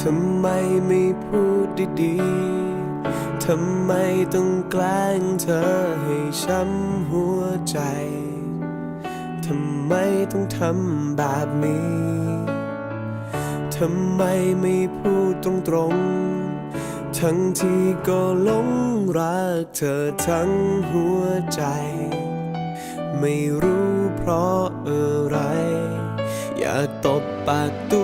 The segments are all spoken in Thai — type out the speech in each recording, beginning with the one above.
ทำไมไม่พูดดีๆ ทำไมต้องแกล้งเธอให้ช้ำหัวใจ ทำไมต้องทำแบบนี้ ทำไมไม่พูดตรงๆ ทั้งที่ก็หลงรักเธอทั้งหัวใจ ไม่รู้เพราะอะไร อยากตบปากตัว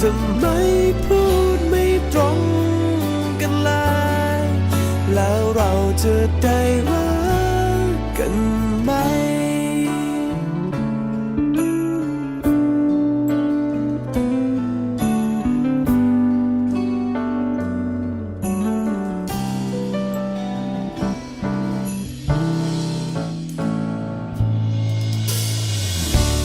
ทำไมพูดไม่ตรงกันเลยแล้วเราจะได้รักกันไหม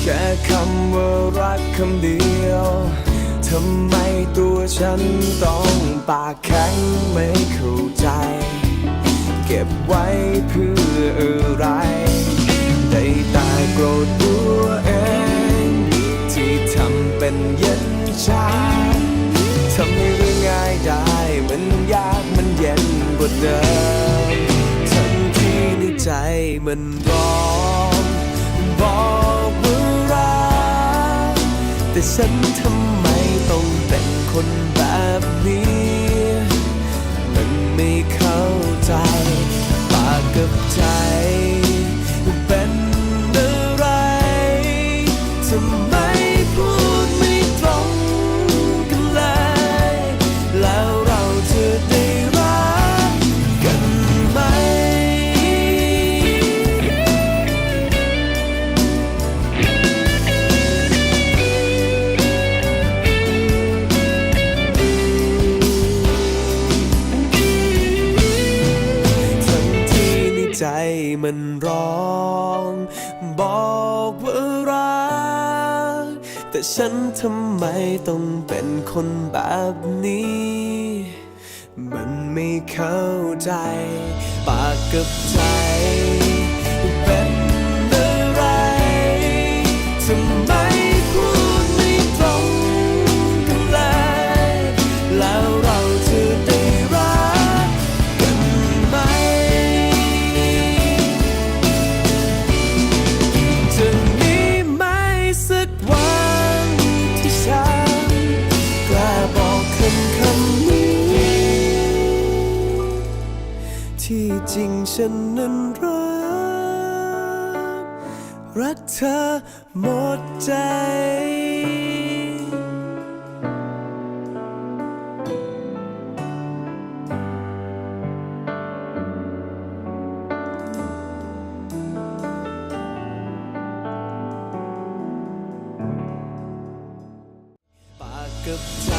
แค่คำว่ารักคำเดียว ทำไมตัวฉันต้องปากแข็งไม่เข้าใจ เก็บไว้เพื่ออะไร ได้แต่โกรธตัวเอง ที่ทำเป็นเย็นชาทำให้เรื่องง่ายได้มันยากมันเย็นกว่าเดิมทั้งที่ในใจมันร้องบอกว่ารักแต่ฉันทำา มันร้อง บอกว่ารัก แต่ฉันทำไมต้องเป็นคนแบบนี้ มันไม่เข้าใจ ปากกับใจ ที่จริงฉันนั้นรัก รักเธอหมดใจ ปากกับใจ